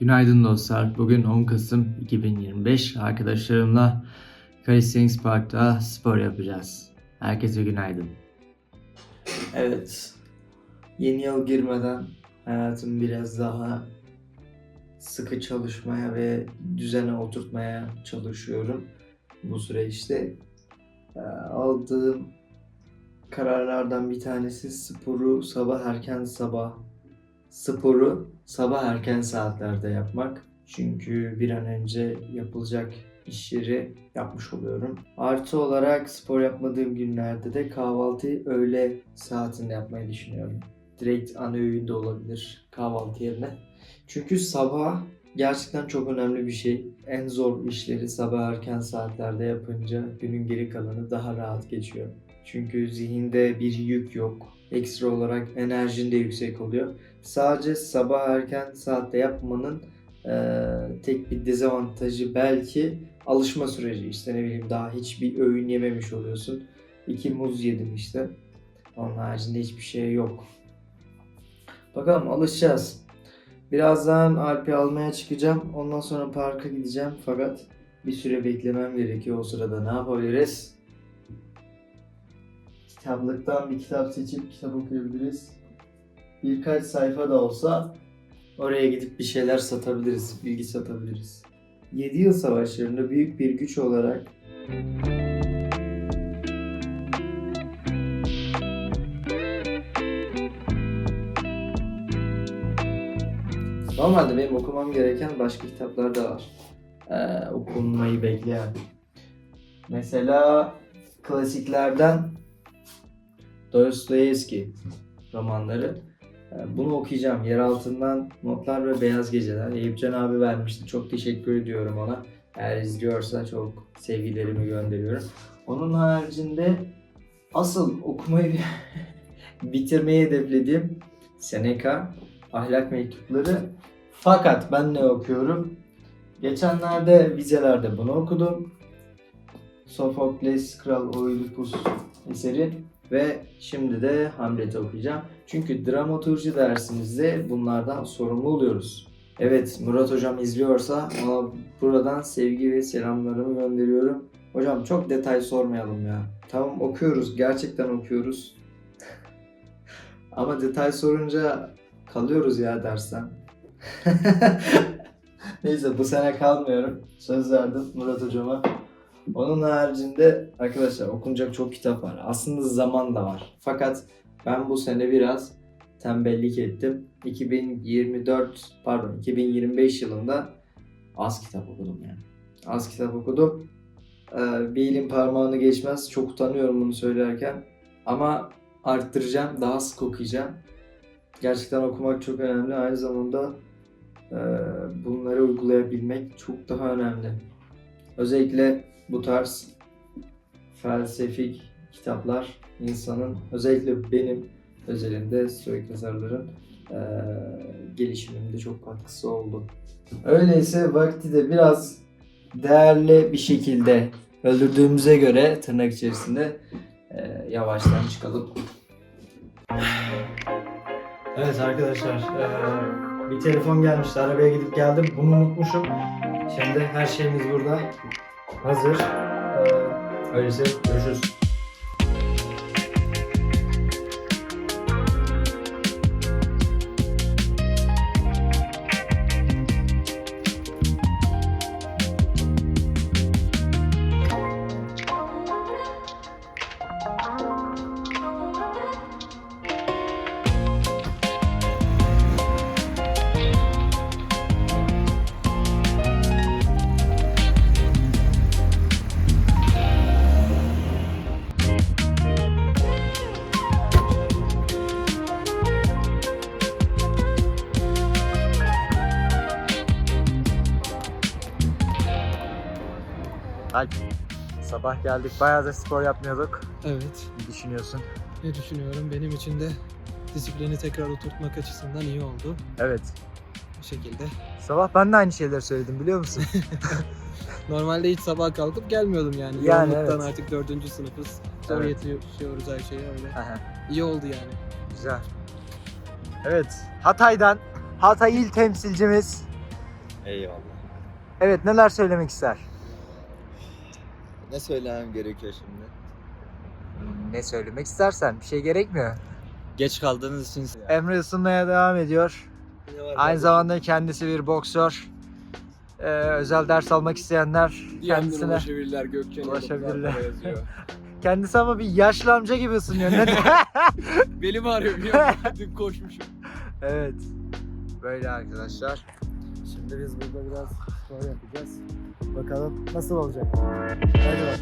Günaydın dostlar. Bugün 10 Kasım 2025. Arkadaşlarımla Calisthenics Park'ta spor yapacağız. Herkese günaydın. Evet. Yeni yıl girmeden hayatımı biraz daha sıkı çalışmaya ve düzene oturtmaya çalışıyorum. Bu süreçte Ee, aldığım kararlardan bir tanesi sporu sabah erken sabah sporu sabah erken saatlerde yapmak. Çünkü bir an önce yapılacak işleri yapmış oluyorum. Artı olarak spor yapmadığım günlerde de kahvaltıyı öğle saatinde yapmayı düşünüyorum. Direkt ana öğün de olabilir kahvaltı yerine. Çünkü sabah gerçekten çok önemli bir şey. En zor işleri sabah erken saatlerde yapınca günün geri kalanı daha rahat geçiyor. Çünkü zihinde bir yük yok. Ekstra olarak enerjin de yüksek oluyor. Sadece sabah erken saatte yapmanın eee, tek bir dezavantajı belki alışma süreci. İşte ne bileyim daha hiçbir öğün yememiş oluyorsun. İki muz yedim işte. Onun haricinde hiçbir şey yok. Bakalım alışacağız. Birazdan Alp'i almaya çıkacağım. Ondan sonra parka gideceğim. Fakat bir süre beklemem gerekiyor. O sırada ne yapabiliriz? Kitaplıktan bir kitap seçip kitap okuyabiliriz. Birkaç sayfa da olsa oraya gidip bir şeyler satabiliriz, bilgi satabiliriz. 7 yıl savaşlarında büyük bir güç olarak Normalde benim okumam gereken başka kitaplar da var. Ee, okunmayı bekleyen. Mesela klasiklerden Dostoyevski romanları. Ee, Bunu okuyacağım. Yer altından Notlar ve Beyaz Geceler. Eyüpcan abi vermişti. Çok teşekkür ediyorum ona. Eğer izliyorsa çok sevgilerimi gönderiyorum. Onun haricinde asıl okumayı bitirmeyi hedeflediğim Seneca, Ahlak Mektupları. Fakat ben ne okuyorum? Geçenlerde vizelerde bunu okudum. Sophocles Kral Oidipus eseri ve şimdi de Hamlet'i okuyacağım. Çünkü dramaturji dersimizde bunlardan sorumlu oluyoruz. Evet Murat hocam izliyorsa ona buradan sevgi ve selamlarımı gönderiyorum. Hocam çok detay sormayalım ya. Tamam okuyoruz gerçekten okuyoruz. Ama detay sorunca kalıyoruz ya dersten. Neyse bu sene kalmıyorum. Söz verdim Murat hocama. Onun haricinde arkadaşlar okunacak çok kitap var. Aslında zaman da var. Fakat ben bu sene biraz tembellik ettim. 2024 pardon 2025 yılında az kitap okudum yani. Az kitap okudum. Ee, bir elin parmağını geçmez. Çok utanıyorum bunu söylerken. Ama arttıracağım. Daha sık okuyacağım. Gerçekten okumak çok önemli. Aynı zamanda e, bunları uygulayabilmek çok daha önemli. Özellikle bu tarz felsefik kitaplar insanın özellikle benim özelinde stoik yazarların eee gelişimimde çok katkısı oldu. Öyleyse vakti de biraz değerli bir şekilde öldürdüğümüze göre tırnak içerisinde eee, yavaştan çıkalım. Evet arkadaşlar eee, bir telefon gelmişti arabaya gidip geldim bunu unutmuşum. Şimdi her şeyimiz burada hazır. Eee, öyleyse görüşürüz. Sabah geldik. Bayağı da spor yapmıyorduk. Evet. Ne düşünüyorsun? Ne düşünüyorum? Benim için de disiplini tekrar oturtmak açısından iyi oldu. Evet. Bu şekilde. Sabah ben de aynı şeyleri söyledim biliyor musun? Normalde hiç sabah kalkıp gelmiyordum yani. Yani Yoğunluktan evet. artık dördüncü sınıfız. Zor Evet. yetişiyoruz her şeye öyle. Aha, İyi oldu yani. Güzel. Evet. Hatay'dan Hatay il temsilcimiz. Eyvallah. Evet neler söylemek ister? Ne söylemem gerekiyor şimdi? Ne söylemek istersen bir şey gerekmiyor. Geç kaldığınız için Emre ısınmaya devam ediyor. Aynı zamanda kendisi bir boksör. Ee, özel ders almak isteyenler kendisine ulaşabilirler Gökçen'e. Ulaşabilirler. kendisi ama bir yaşlı amca gibi ısınıyor. Ne Belim ağrıyor biliyor musun? Dün koşmuşum. evet. Böyle arkadaşlar. Şimdi biz burada biraz spor yapacağız. Bakalım nasıl olacak. Hadi bakalım.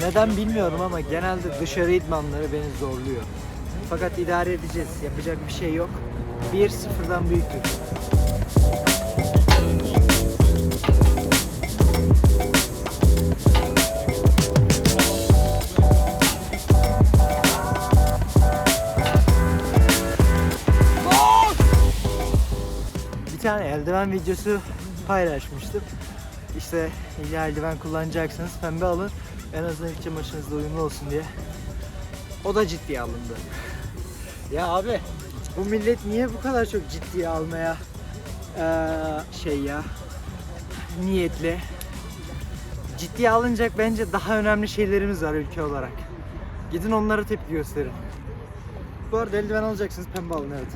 Neden bilmiyorum ama genelde dışarı idmanları beni zorluyor. Fakat idare edeceğiz. Yapacak bir şey yok. Bir sıfırdan büyüktür. Tane eldiven videosu paylaşmıştım. İşte illa eldiven kullanacaksınız pembe alın. En azından iç çamaşırınızla uyumlu olsun diye. O da ciddiye alındı. Ya abi bu millet niye bu kadar çok ciddiye almaya eee, şey ya niyetli? Ciddiye alınacak bence daha önemli şeylerimiz var ülke olarak. Gidin onlara tepki gösterin. Bu arada eldiven alacaksınız pembe alın evet.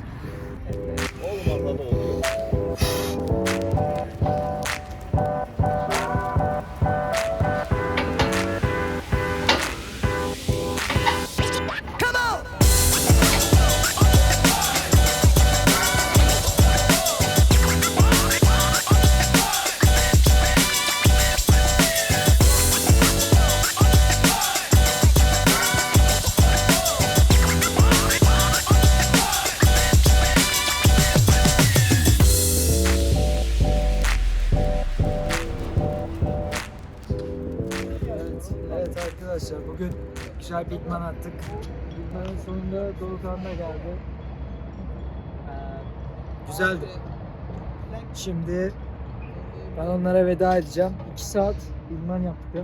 Attık. İdmanın sonunda Doğukan da geldi. Ee, güzeldi. Şimdi ben onlara veda edeceğim. 2 saat idman yaptık ya.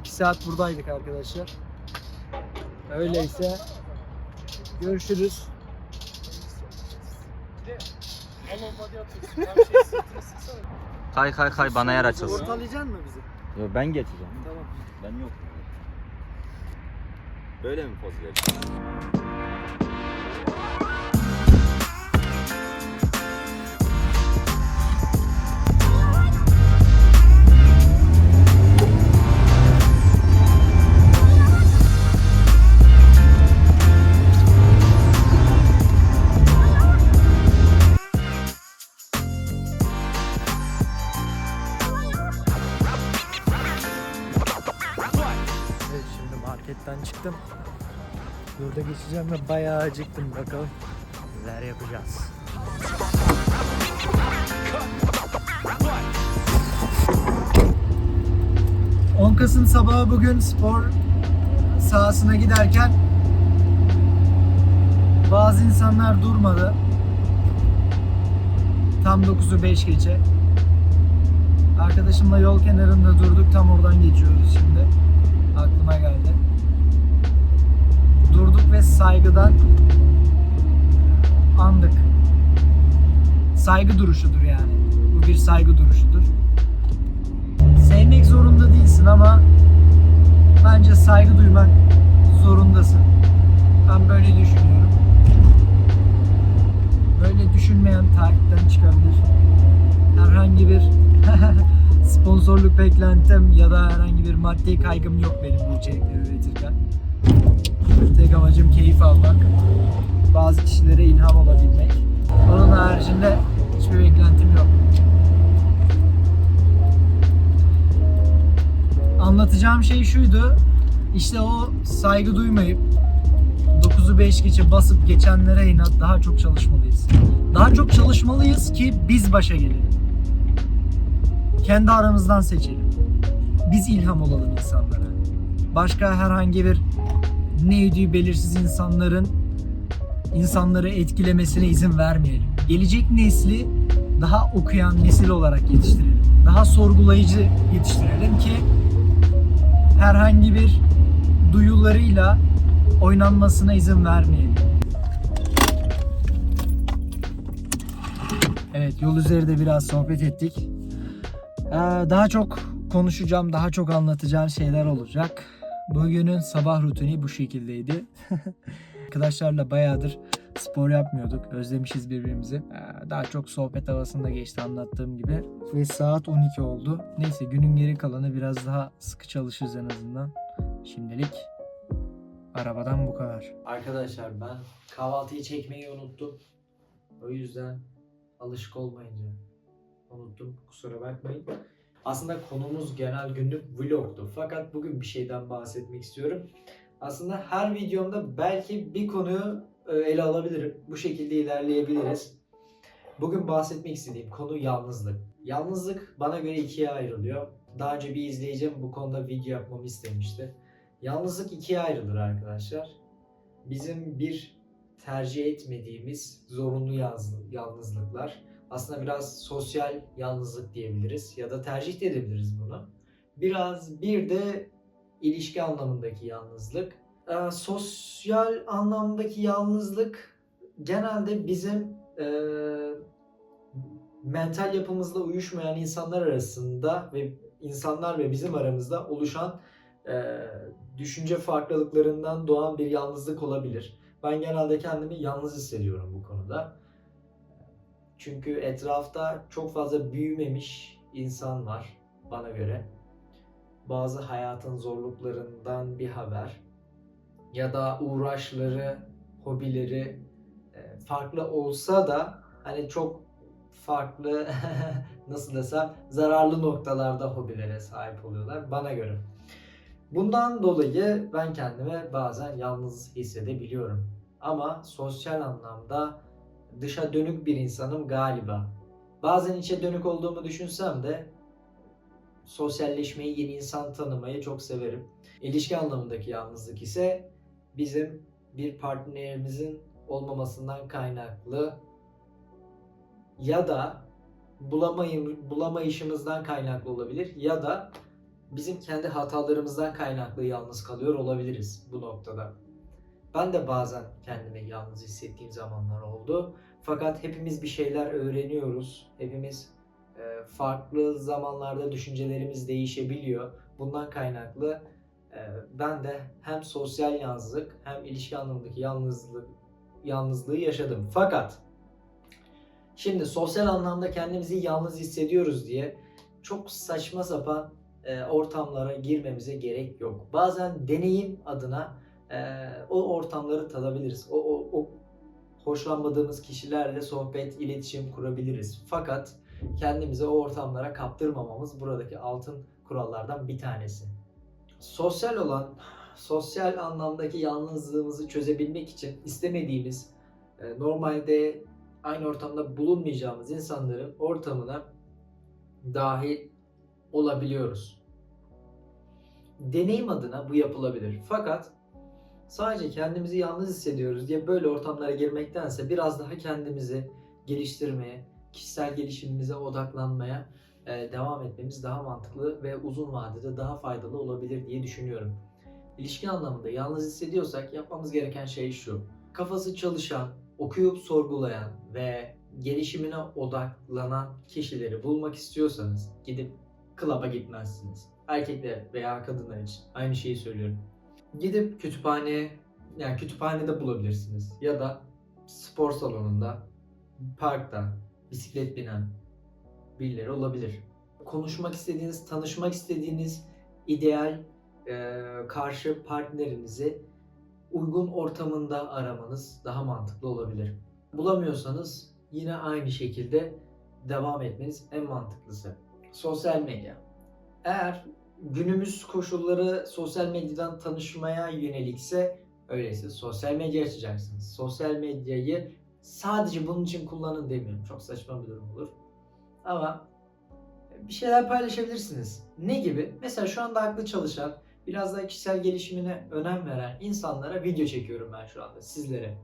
2 saat buradaydık arkadaşlar. Öyleyse görüşürüz. Kay kay kay bana yer açılsın. Ortalayacaksın mı bizi? Yo, ben geçeceğim. Tamam. Ben yok. Böyle mi poz vereceğim? Bayağı acıktım bakalım. Neler yapacağız. ...10 Kasım sabahı bugün spor sahasına giderken... ...bazı insanlar durmadı. Tam 9'u 5 geçe. Arkadaşımla yol kenarında durduk. Tam oradan geçiyoruz şimdi. Aklıma geldi. Ve saygıdan andık. Saygı duruşudur yani. Bu bir saygı duruşudur. Sevmek zorunda değilsin ama bence saygı duymak zorundasın. Ben böyle düşünüyorum. Böyle düşünmeyen takipten çıkabilir. Herhangi bir sponsorluk beklentim ya da herhangi bir maddi kaygım yok benim bu içerikleri üretirken. Tek amacım keyif almak, bazı kişilere ilham olabilmek. Onun haricinde hiçbir beklentim yok. Anla anlatacağım şey şuydu. İşte o saygı duymayıp 9'u 5 geçe basıp geçenlere inat daha çok çalışmalıyız. Daha çok çalışmalıyız ki biz başa gelelim. Kendi aramızdan seçelim. Biz ilham olalım insanlara. Başka herhangi bir ne ödüğü belirsiz insanların insanları etkilemesine izin vermeyelim. Gelecek nesli daha okuyan nesil olarak yetiştirelim. Daha sorgulayıcı yetiştirelim ki herhangi bir duyularıyla oynanmasına izin vermeyelim. Evet yol üzerinde biraz sohbet ettik. Ee, daha çok konuşacağım, daha çok anlatacağım şeyler olacak. Bugünün sabah rutini bu şekildeydi. Arkadaşlarla bayağıdır spor yapmıyorduk. Özlemişiz birbirimizi. Ee, Daha çok sohbet havasında geçti anlattığım gibi. Ve saat 12 oldu. Neyse günün geri kalanı biraz daha sıkı çalışırız en azından. Şimdilik arabadan bu kadar. Arkadaşlar ben kahvaltıyı çekmeyi unuttum. O yüzden alışık olmayınca unuttum. Kusura bakmayın. Aslında konumuz genel günlük vlogtu. Fakat bugün bir şeyden bahsetmek istiyorum. Aslında her videomda belki bir konuyu e, ele alabilirim. Bu şekilde ilerleyebiliriz. Bugün bahsetmek istediğim konu yalnızlık. Yalnızlık bana göre ikiye ayrılıyor. Daha önce bir izleyicim bu konuda video yapmamı istemişti. Yalnızlık ikiye ayrılır arkadaşlar. Bizim bir tercih etmediğimiz zorunlu yalnız- yalnızlıklar. Aslında biraz sosyal yalnızlık diyebiliriz ya da tercih de edebiliriz bunu. Biraz bir de ilişki anlamındaki yalnızlık. Ee, sosyal anlamdaki yalnızlık genelde bizim eee, mental yapımızla uyuşmayan insanlar arasında ve insanlar ve bizim aramızda oluşan eee, düşünce farklılıklarından doğan bir yalnızlık olabilir. Ben genelde kendimi yalnız hissediyorum bu konuda. Çünkü etrafta çok fazla büyümemiş insan var bana göre. Bazı hayatın zorluklarından bir haber ya da uğraşları, hobileri e, farklı olsa da hani çok farklı nasıl desem zararlı noktalarda hobilere sahip oluyorlar bana göre. Bundan dolayı ben kendimi bazen yalnız hissedebiliyorum. Ama sosyal anlamda dışa dönük bir insanım galiba. Bazen içe dönük olduğumu düşünsem de sosyalleşmeyi, yeni insan tanımayı çok severim. İlişki anlamındaki yalnızlık ise bizim bir partnerimizin olmamasından kaynaklı ya da bulamayım, bulamayışımızdan kaynaklı olabilir ya da bizim kendi hatalarımızdan kaynaklı yalnız kalıyor olabiliriz bu noktada. Ben de bazen kendimi yalnız hissettiğim zamanlar oldu. Fakat hepimiz bir şeyler öğreniyoruz. Hepimiz e, farklı zamanlarda düşüncelerimiz değişebiliyor. Bundan kaynaklı e, ben de hem sosyal yalnızlık hem ilişki anlamındaki yalnızlık yalnızlığı yaşadım. Fakat şimdi sosyal anlamda kendimizi yalnız hissediyoruz diye çok saçma sapan e, ortamlara girmemize gerek yok. Bazen deneyim adına e, o ortamları tadabiliriz. O, o, o hoşlanmadığımız kişilerle sohbet, iletişim kurabiliriz. Fakat kendimizi o ortamlara kaptırmamamız buradaki altın kurallardan bir tanesi. Sosyal olan, sosyal anlamdaki yalnızlığımızı çözebilmek için istemediğimiz, normalde aynı ortamda bulunmayacağımız insanların ortamına dahil olabiliyoruz. Deneyim adına bu yapılabilir. Fakat sadece kendimizi yalnız hissediyoruz diye böyle ortamlara girmektense biraz daha kendimizi geliştirmeye, kişisel gelişimimize odaklanmaya e, devam etmemiz daha mantıklı ve uzun vadede daha faydalı olabilir diye düşünüyorum. İlişki anlamında yalnız hissediyorsak yapmamız gereken şey şu. Kafası çalışan, okuyup sorgulayan ve gelişimine odaklanan kişileri bulmak istiyorsanız gidip klaba gitmezsiniz. Erkekler veya kadınlar için aynı şeyi söylüyorum. Gidip kütüphaneye, yani kütüphanede bulabilirsiniz ya da spor salonunda, parkta, bisiklet binen birileri olabilir. Konuşmak istediğiniz, tanışmak istediğiniz ideal e, karşı partnerinizi uygun ortamında aramanız daha mantıklı olabilir. Bulamıyorsanız yine aynı şekilde devam etmeniz en mantıklısı. Sosyal medya. Eğer günümüz koşulları sosyal medyadan tanışmaya yönelikse öyleyse sosyal medya açacaksınız. Sosyal medyayı sadece bunun için kullanın demiyorum. Çok saçma bir durum olur. Ama bir şeyler paylaşabilirsiniz. Ne gibi? Mesela şu anda aklı çalışan, biraz daha kişisel gelişimine önem veren insanlara video çekiyorum ben şu anda sizlere.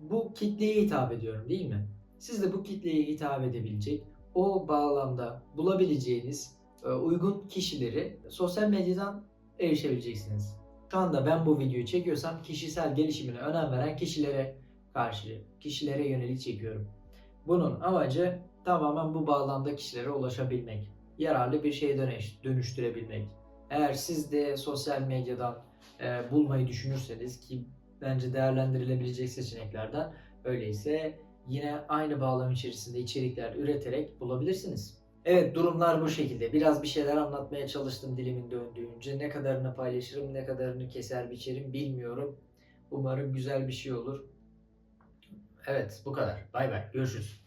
Bu kitleye hitap ediyorum değil mi? Siz de bu kitleye hitap edebilecek, o bağlamda bulabileceğiniz uygun kişileri sosyal medyadan erişebileceksiniz. Şu anda ben bu videoyu çekiyorsam kişisel gelişimine önem veren kişilere karşı, kişilere yönelik çekiyorum. Bunun amacı tamamen bu bağlamda kişilere ulaşabilmek. Yararlı bir şeye dönüş, dönüştürebilmek. Eğer siz de sosyal medyadan e, bulmayı düşünürseniz ki bence değerlendirilebilecek seçeneklerden öyleyse yine aynı bağlam içerisinde içerikler üreterek bulabilirsiniz. Evet durumlar bu şekilde. Biraz bir şeyler anlatmaya çalıştım dilimin döndüğünce. Ne kadarını paylaşırım, ne kadarını keser biçerim bilmiyorum. Umarım güzel bir şey olur. Evet bu kadar. Bay bay. Görüşürüz.